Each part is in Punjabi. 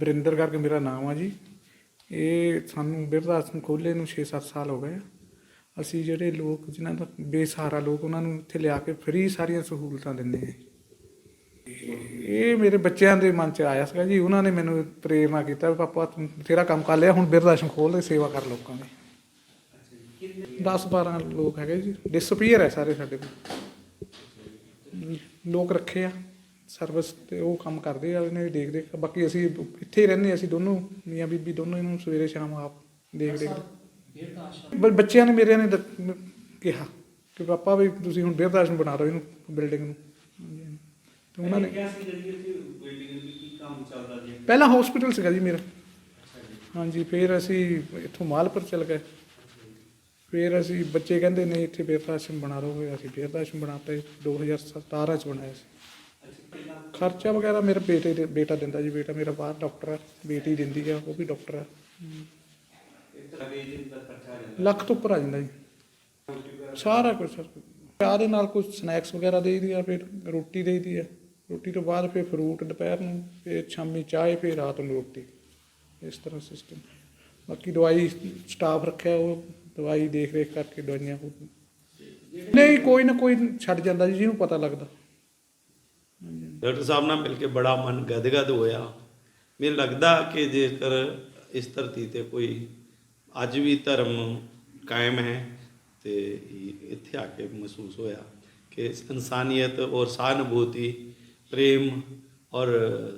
ਵਰਿੰਦਰ ਕਰਕੇ ਮੇਰਾ ਨਾਮ ਆ ਜੀ। ਇਹ ਸਾਨੂੰ ਬਿਰਧ ਆਸ਼ਰਮ ਖੋਲ੍ਹੇ ਨੂੰ 6-7 ਸਾਲ ਹੋ ਗਏ। ਆ। ਅਸੀਂ ਜਿਹੜੇ ਲੋਕ, ਜਿਨ੍ਹਾਂ ਦਾ ਬੇਸਹਾਰਾ ਲੋਕ, ਉਹਨਾਂ ਨੂੰ ਇੱਥੇ ਲਿਆ ਕੇ ਫ੍ਰੀ ਸਾਰੀਆਂ ਸਹੂਲਤਾਂ ਦਿੰਦੇ ਆ ਇਹ ਮੇਰੇ ਬੱਚਿਆਂ ਦੇ ਮਨ 'ਚ ਆਇਆ ਸੀਗਾ ਜੀ। ਉਹਨਾਂ ਨੇ ਮੈਨੂੰ ਪ੍ਰੇਰਨਾ ਕੀਤਾ ਵੀ ਪਾਪਾ, ਤੂੰ ਤੇਰਾ ਕੰਮ ਕਰ ਲਿਆ, ਹੁਣ ਬਿਰਧ ਆਸ਼ਰਮ ਖੋਲ੍ਹ ਦੇ ਸੇਵਾ ਕਰ ਲੋਕਾਂ ਦੀ। 10 12 ਲੋਕ ਹੈਗੇ ਜੀ। ਡਿਸਪੀਅਰ ਹੈ ਸਾਰੇ ਸਾਡੇ ਕੋਲ। ਲੋਕ ਰੱਖੇ ਆ। ਸਰਵਿਸ ਤੇ ਉਹ ਕੰਮ ਕਰਦੇ ਆ ਇਹਨੇ ਦੇਖ ਦੇਖ ਬਾਕੀ ਅਸੀਂ ਇੱਥੇ ਹੀ ਰਹਿੰਦੇ ਹਾਂ, ਅਸੀਂ ਦੋਨੋਂ ਮੀਆਂ ਬੀਬੀ ਦੋਨੋਂ ਇਹਨਾਂ ਨੂੰ ਸਵੇਰੇ ਸ਼ਾਮ ਆਪ ਦੇਖ ਦੇਖ ਬ- ਬੱਚਿਆਂ ਨੇ ਮੇਰੇ ਨੇ ਕਿਹਾ ਕਿ ਪਾਪਾ ਵੀ ਤੁਸੀਂ ਹੁਣ ਬਿਰਧ ਆਸ਼ਰਮ ਬਣਾ ਰਹੇ ਹੋ ਇਹਨੂੰ ਬਿਲਡਿੰਗ ਨੂੰ। ਤੇ ਉਹਨਾਂ ਨੇ ਪਹਿਲਾਂ ਹਸਪੀਟਲ ਸੀਗਾ ਜੀ ਮੇਰਾ। ਹਾਂਜੀ ਫਿਰ ਅਸੀਂ ਇੱਥੋਂ ਮਾਲਪੁਰ ਚਲ ਗਏ। ਫਿਰ ਅਸੀਂ ਬੱਚੇ ਕਹਿੰਦੇ ਨਹੀਂ ਇੱਥੇ ਆਸ਼ਰਮ ਬਣਾ ਲਓ ਅਸੀਂ ਬਿਰਧ ਆਸ਼ਰਮ ਬਣਾਤਾ ਜੀ, 2017 ਚ ਬਣਾਇਆ ਸੀ। ਖਰਚਾ ਵਗੈਰਾ ਮੇਰੇ ਬੇਟੇ ਦੇ ਬੇਟਾ ਦਿੰਦਾ ਜੀ, ਬੇਟਾ ਮੇਰਾ ਬਾਹਰ ਡਾਕਟਰ ਹੈ, ਬੇਟੀ ਦਿੰਦੀ ਆ ਉਹ ਵੀ ਡਾਕਟਰ ਹੈ। ਆ ਲੱਖ ਤੋਂ ਉੱਪਰ ਆ ਜਾਂਦਾ ਜੀ। ਸਾਰਾ ਕੁਝ ਸਰ। ਚਾਹ ਦੇ ਨਾਲ ਕੁਝ ਸਨੈਕਸ ਵਗੈਰਾ ਦੇ ਆ ਫਿਰ ਰੋਟੀ ਦੇ ਦੀ ਆ ਰੋਟੀ ਤੋਂ ਬਾਅਦ ਫਿਰ ਫਰੂਟ ਦੁਪਹਿਰ ਨੂੰ, ਫਿਰ ਸ਼ਾਮੀ ਚਾਹ, ਫਿਰ ਰਾਤ ਨੂੰ ਰੋਟੀ। ਇਸ ਤਰ੍ਹਾਂ ਸਿਸਟਮ ਬਾਕੀ ਦਵਾਈ ਸਟਾਫ ਰੱਖਿਆ, ਉਹ ਦਵਾਈ ਦੇਖ ਰੇਖ ਕਰਕੇ ਦਵਾਈਆਂ ਨਹੀਂ, ਕੋਈ ਨਾ ਕੋਈ ਛੱਡ ਜਾਂਦਾ ਜੀ, ਜਿਹਨੂੰ ਪਤਾ ਲੱਗਦਾ। ਡਾਕਟਰ ਸਾਹਿਬ ਨਾਲ ਮਿਲ ਕੇ ਬੜਾ ਮਨ ਗਦਗਦ ਹੋਇਆ ਮੈਨੂੰ ਲੱਗਦਾ ਕਿ ਜੇਕਰ ਇਸ ਧਰਤੀ ਤੇ ਕੋਈ ਅੱਜ ਵੀ ਧਰਮ ਕਾਇਮ ਹੈ ਤੇ ਇਹ ਇੱਥੇ ਆ ਕੇ ਮਹਿਸੂਸ ਹੋਇਆ ਕਿ ਇਨਸਾਨੀਅਤ ਔਰ सहानुभूति प्रेम और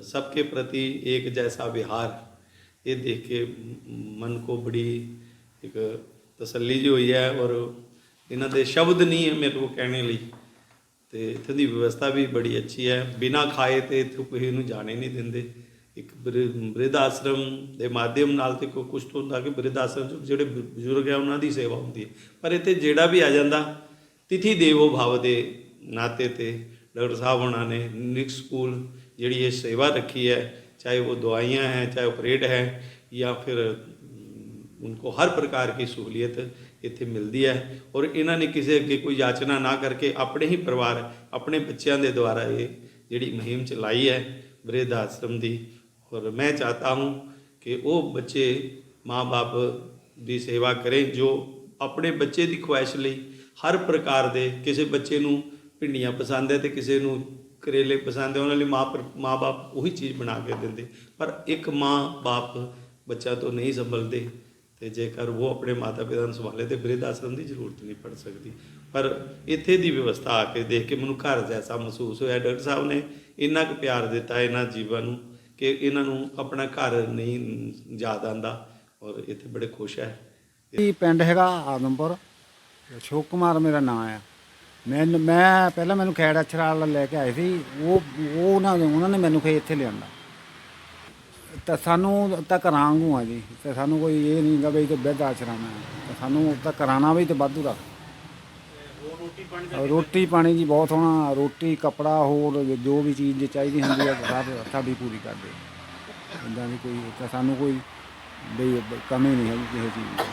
सबके प्रति एक जैसा व्यवहार ये देख के मन को बड़ी ਇੱਕ ਤਸੱਲੀ ਜਿਹੀ ਹੋਈ ਹੈ ਔਰ ਇਹਨਾਂ ਦੇ ਸ਼ਬਦ ਨਹੀਂ ਹੈ ਮੇਰੇ ਕੋਲ ਕਹਿਣੇ ਲਈ ਤੇ ਇੱਥੇ ਦੀ ਵਿਵਸਥਾ ਵੀ ਬੜੀ ਅੱਛੀ ਹੈ ਬਿਨਾ ਖਾਏ ਤੇ ਇੱਥੇ ਕਿਸੇ ਨੂੰ ਜਾਣੇ ਨਹੀਂ ਦਿੰਦੇ ਇੱਕ ਬ੍ਰਿਧ ਆਸ਼ਰਮ ਦੇ ਮਾਧਿਅਮ ਨਾਲ ਤੇ ਕੋਈ ਕੁਛ ਹੁੰਦਾ ਕਿ ਬ੍ਰਿਧ ਆਸ਼ਰਮ 'ਚ ਜਿਹੜੇ ਬ- ਬਜ਼ੁਰਗ ਹੈ ਉਹਨਾਂ ਦੀ ਸੇਵਾ ਹੁੰਦੀ ਹੈ ਪਰ ਇੱਥੇ ਜਿਹੜਾ ਵੀ ਆ ਜਾਂਦਾ ਤਿਥੀ ਦੇਵੋ ਭਵ ਦੇ ਨਾਤੇ ਤੇ ਡਾਕਟਰ ਸਾਹਿਬ ਉਹਨਾਂ ਨੇ ਨਿਕ ਸਕੂਲ ਜਿਹੜੀ ਇਹ ਸੇਵਾ ਰੱਖੀ ਹੈ ਚਾਹੇ ਉਹ ਦਵਾਈਆਂ ਹੈ ਚਾਹੇ ऑपरेट है या फिर उनको हर प्रकार की सहूलियत ਇੱਥੇ ਮਿਲਦੀ ਹੈ ਔਰ ਇਹਨਾਂ ਨੇ ਕਿਸੇ ਅੱਗੇ ਕੋਈ ਯਾਚਨਾ ਨਾ ਕਰਕੇ ਆਪਣੇ ਹੀ ਪਰਿਵਾਰ, ਆਪਣੇ ਬੱਚਿਆਂ ਦੇ ਦੁਆਰਾ ਇਹ ਜਿਹੜੀ ਮੁਹਿੰਮ ਚਲਾਈ ਹੈ ਬ੍ਰਿਧ ਆਸ਼ਰਮ ਦੀ। ਔਰ ਮੈਂ ਚਾਹਤਾ ਹੂੰ ਕਿ ਉਹ ਬੱਚੇ ਮਾਂ-ਬਾਪ ਦੀ ਸੇਵਾ ਕਰੇ ਜੋ ਆਪਣੇ ਬੱਚੇ ਦੀ ਖੁਆਇਸ਼ ਲਈ ਹਰ ਪ੍ਰਕਾਰ ਦੇ ਕਿਸੇ ਬੱਚੇ ਨੂੰ ਭਿੰਡੀਆਂ ਪਸੰਦ ਹੈ ਤੇ ਕਿਸੇ ਨੂੰ ਕਰੇਲੇ ਪਸੰਦ ਹੈ, ਉਹਨਾਂ ਲਈ ਮਾਂ ਪਰ- ਮਾਂ-ਬਾਪ ਉਹੀ ਚੀਜ਼ ਬਣਾ ਕੇ ਦਿੰਦੇ। ਪਰ ਇੱਕ ਮਾਂ-ਬਾਪ ਬੱਚਾ ਤੋਂ ਨਹੀਂ ਸੰਭਲਦੇ। ਤੇ ਜੇਕਰ ਉਹ ਆਪਣੇ ਮਾਤਾ ਪਿਤਾ ਨੂੰ ਸੰਭਾਲੇ ਤੇ ਬ੍ਰਿਧ ਆਸ਼ਰਮ ਦੀ ਜ਼ਰੂਰਤ ਨਹੀਂ ਪੜ ਸਕਦੀ। ਪਰ ਇੱਥੇ ਦੀ ਵਿਵਸਥਾ ਆ ਕੇ ਦੇਖ ਕੇ ਮੈਨੂੰ ਘਰ ਜੈਸਾ ਮਹਿਸੂਸ ਹੋਇਆ। ਡਾਕਟਰ ਸਾਹਿਬ ਨੇ ਇੰਨਾ ਕੁ ਪਿਆਰ ਦਿੱਤਾ ਇਹਨਾਂ ਜੀਵਾਂ ਨੂੰ ਕਿ ਇਹਨਾਂ ਨੂੰ ਆਪਣਾ ਘਰ ਨਹੀਂ ਯਾਦ ਆਂਦਾ ਔਰ ਇੱਥੇ ਬੜੇ ਖੁਸ਼ ਹੈ। ਇਹ ਪਿੰਡ ਹੈਗਾ ਆਦਮਪੁਰ। ਅਸ਼ੋਕ ਕੁਮਾਰ ਮੇਰਾ ਨਾਮ ਆ। ਮੈਂ ਮੈਂ ਪਹਿਲਾਂ ਮੈਨੂੰ ਖੈੜ ਅਛਰਾਲ ਲੈ ਕੇ ਆਏ ਸੀ। ਉਹ ਉਹ ਉਹਨਾਂ ਨੇ ਉਹਨਾਂ ਨੇ ਮੈਨੂੰ ਫੇ ਇੱਥੇ ਲਿਆਂਦਾ। ਤਾਂ ਸਾਨੂੰ ਤਾਂ ਕਰਾਂਗੂ ਆ ਜੀ। ਤੇ ਸਾਨੂੰ ਕੋਈ ਇਹ ਨਹੀਂ ਗਾ ਵੀ ਤੇ ਬਿਰਧ ਆਸ਼ਰਮ ਤਾਂ ਸਾਨੂੰ ਤਾਂ ਕਰਾਣਾ ਵੀ ਤੇ ਵਾਧੂ ਦਾ। ਰੋਟੀ ਪਾਣੀ ਜੀ ਬਹੁਤ ਹੋਣਾ। ਰੋਟੀ, ਕਪੜਾ, ਹੋਰ ਜੋ ਵੀ ਚੀਜ਼ ਜੇ ਚਾਹੀਦੀ ਹੁੰਦੀ ਹੈ ਸਭ ਸਾਡੀ ਪੂਰੀ ਕਰਦੇ ਇਦਾਂ ਦੀ ਕੋਈ ਤਾਂ ਸਾਨੂੰ ਕੋਈ ਬਈ ਕਮੀ ਨਹੀਂ ਹੈਗੀ ਕਿਸੇ ਚੀਜ਼ ਦੀ।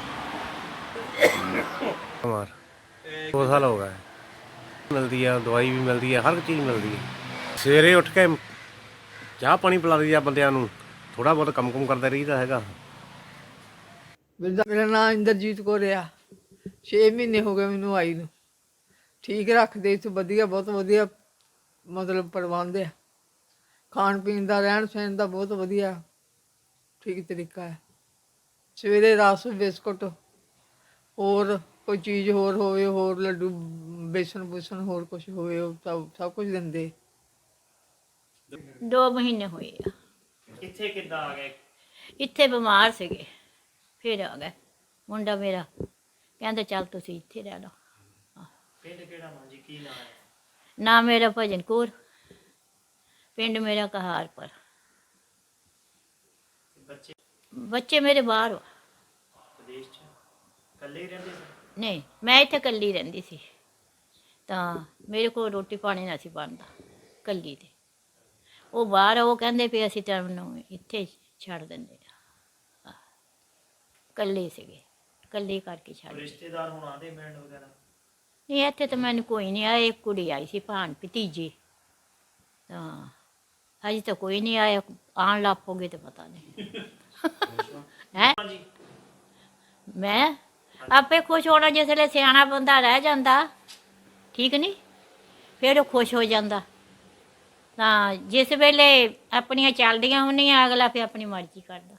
ਕੁਮਾਰ ਦੋ ਸਾਲ ਹੋ ਗਏ। ਮਿਲਦੀ ਆ, ਦਵਾਈ ਵੀ ਮਿਲਦੀ ਆ, ਹਰ ਇੱਕ ਚੀਜ਼ ਮਿਲਦੀ ਹੈ ਸਵੇਰੇ ਉੱਠ ਕੇ ਚਾਹ ਪਾਣੀ ਪਿਲਾ ਆ ਬੰਦਿਆਂ ਨੂੰ। ਥੋੜਾ ਬਹੁਤ ਕੰਮ ਕੁਮ ਕਰਦਾ ਰਹੀਦਾ ਹੈਗਾ। ਮੇਰਾ ਮੇਰਾ ਨਾਮ ਇੰਦਰਜੀਤ ਕੌਰ ਆ। 6 ਮਹੀਨੇ ਹੋ ਗਏ ਮੈਨੂੰ ਆਈ ਨੂੰ। ਠੀਕ ਰੱਖਦੇ ਇੱਥੇ ਵਧੀਆ ਬਹੁਤ ਵਧੀਆ ਮਤਲਬ ਪ੍ਰਬੰਧ ਆ। ਖਾਣ ਪੀਣ ਦਾ ਰਹਿਣ ਸਹਿਣ ਦਾ ਬਹੁਤ ਵਧੀਆ ਠੀਕ ਤਰੀਕਾ ਹੈ ਸਵੇਰੇ ਰਸ ਬਿਸਕੁਟ ਹੋਰ ਕੋਈ ਚੀਜ਼ ਹੋਰ ਹੋਵੇ ਹੋਰ ਲੱਡੂ ਬੇਸਨ ਬੁਸਨ ਹੋਰ ਕੁਝ ਹੋਵੇ ਉਹ ਸਭ ਸਭ ਕੁਝ ਦਿੰਦੇ। ਦੋ ਮਹੀਨੇ ਹੋਏ ਆ। ਇੱਥੇ ਕਿੱਦਾਂ ਆ ਗਏ? ਇੱਥੇ ਬਿਮਾਰ ਸੀਗੇ। ਫਿਰ ਆ ਗਏ। ਮੁੰਡਾ ਮੇਰਾ ਕਹਿੰਦਾ ਚੱਲ ਤੁਸੀਂ ਇੱਥੇ ਰਹਿ ਲਓ। ਪਿੰਡ ਕਿਹੜਾ ਮਾਂ ਜੀ? ਕੀ ਨਾਮ ਹੈ? ਨਾ ਮੇਰਾ ਭਜਨ ਕੌਰ ਪਿੰਡ ਮੇਰਾ ਕਹਾਰਪੁਰ। ਬੱਚੇ? ਬੱਚੇ ਮੇਰੇ ਬਾਹਰ ਵਾ। ਵਿਦੇਸ਼ ਚ? ਇਕੱਲੇ ਹੀ ਰਹਿੰਦੇ ਸੀ? ਨਹੀਂ ਮੈਂ ਇੱਥੇ ਕੱਲੀ ਰਹਿੰਦੀ ਸੀ। ਤਾਂ ਮੇਰੇ ਕੋਲ ਰੋਟੀ ਪਾਣੀ ਨਾ ਸੀ ਬਣਦਾ ਕੱਲੀ ਤੇ ਉਹ ਬਾਹਰ ਉਹ ਕਹਿੰਦੇ ਵੀ ਅਸੀਂ ਤੁਹਾਨੂੰ ਇੱਥੇ ਛੱਡ ਦਿੰਦੇ ਆ। ਕੱਲੇ ਸੀਗੇ ਕੱਲੇ ਕਰਕੇ ਛੱਡ ਦਿੱਤੇ। ਰਿਸ਼ਤੇਦਾਰ ਹੁਣ ਆਦੇ ਮਿਲਣ ਵਗੈਰਾ? ਨਹੀਂ ਇੱਥੇ ਤਾਂ ਮੈਨੂੰ ਕੋਈ ਨਹੀਂ ਆਇਆ ਇੱਕ ਕੁੜੀ ਆਈ ਸੀ ਭਾਣ ਭਤੀਜੀ। ਤਾਂ ਅਜੇ ਤਾਂ ਕੋਈ ਨਹੀਂ ਆਇਆ ਆਣ ਲੱਪੋਗੇ ਤੇ ਪਤਾ ਨਹੀਂ। ਹੈ? ਮੈਂ? ਆਪੇ ਖੁਸ਼ ਹੋਣਾ ਜਿਸ ਵੇਲੇ ਸਿਆਣਾ ਬੰਦਾ ਰਹਿ ਜਾਂਦਾ। ਠੀਕ ਨਹੀਂ? ਫਿਰ ਉਹ ਖੁਸ਼ ਹੋ ਜਾਂਦਾ। ਤਾਂ ਜਿਸ ਵੇਲੇ ਆਪਣੀਆਂ ਚੱਲਦੀਆਂ ਹੁੰਦੀਆਂ ਅਗਲਾ ਫਿਰ ਆਪਣੀ ਮਰਜ਼ੀ ਕਰਦਾ।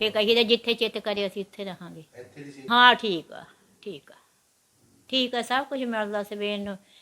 ਫਿਰ ਕਹੀਦਾ ਜਿੱਥੇ ਚਿੱਤ ਕਰੇ ਅਸੀਂ ਉੱਥੇ ਰਹਾਂਗੇ। ਹਾਂ ਠੀਕ ਆ ਠੀਕ ਆ। ਠੀਕ ਆ ਸਭ ਕੁਝ ਮਿਲਦਾ ਸਵੇਰ ਨੂੰ।